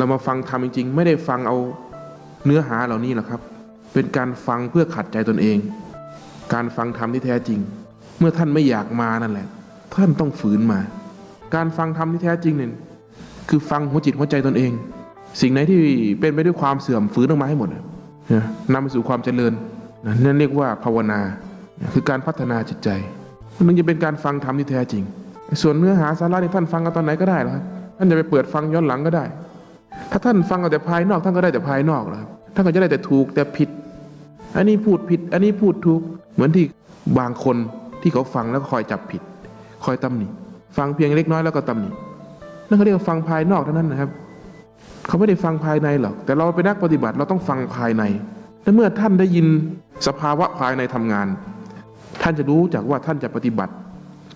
เรามาฟังธรรมจริงๆ ไม่ได้ฟังเอาเนื้อหาเหล่านี้หรอกครับ เป็นการฟังเพื่อขัดใจตนเอง การฟังธรรมที่แท้จริง เมื่อท่านไม่อยากมานั่นแหละ ท่านต้องฝืนมา การฟังธรรมที่แท้จริงเนี่ยคือฟังหัวจิตหัวใจตนเอง สิ่งไหนที่เป็นไปด้วยความเสื่อมฝืนออกมาให้หมดนะนำไปสู่ความเจริญนั่นเรียกว่าภาวนาคือการพัฒนาจิตใจมันจะเป็นการฟังธรรมที่แท้จริง ส่วนเนื้อหาสาระที่ท่านฟังกันตอนไหนก็ได้หรอกครับท่านจะไปเปิดฟังย้อนหลังก็ได้ ถ้าท่านฟังเอาแต่ภายนอกท่านก็ได้แต่ภายนอกนะครับท่านก็จะได้แต่ถูกแต่ผิด อันนี้พูดผิด อันนี้พูดถูก เหมือนที่บางคนที่เขาฟังแล้วคอยจับผิด คอยตำหนิฟังเพียงเล็กน้อยแล้วก็ตำหนินั่นเขาเรียกว่าฟังภายนอกเท่านั้นนะครับ เขาไม่ได้ฟังภายในหรอก แต่เราเป็นนักปฏิบัติเราต้องฟังภายใน และเมื่อท่านได้ยินสภาวะภายในทำงาน ท่านจะรู้จากว่าท่านจะปฏิบัติ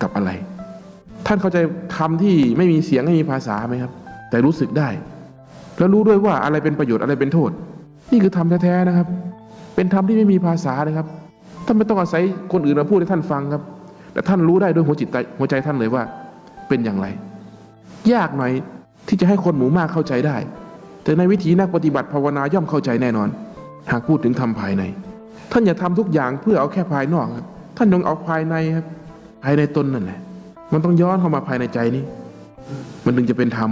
กับอะไร ท่านเข้าใจคำที่ไม่มีเสียงไม่มีภาษาไหมครับ แต่รู้สึกได้ แล้วรู้ด้วยว่าอะไรเป็นประโยชน์อะไรเป็นโทษ นี่คือธรรมแท้ๆนะครับ เป็นธรรมที่ไม่มีภาษาเลยครับท่านไม่ต้องอาศัยคนอื่นมาพูดให้ท่านฟังครับ แต่ท่านรู้ได้ด้วยหัวจิตใจหัวใจท่านเลยว่า เป็นอย่างไร ยากหน่อยที่จะให้คนหมู่มากเข้าใจได้ แต่ในวิธีนักปฏิบัติภาวนาย่อมเข้าใจแน่นอน หากพูดถึงทำภายใน ท่านอย่าทำทุกอย่างเพื่อเอาแค่ภายนอกครับท่านจงเอาภายในครับ ภายในตนนั่นแหละ มันต้องย้อนเข้ามาภายในใจนี้ มันถึงจะเป็นธรรม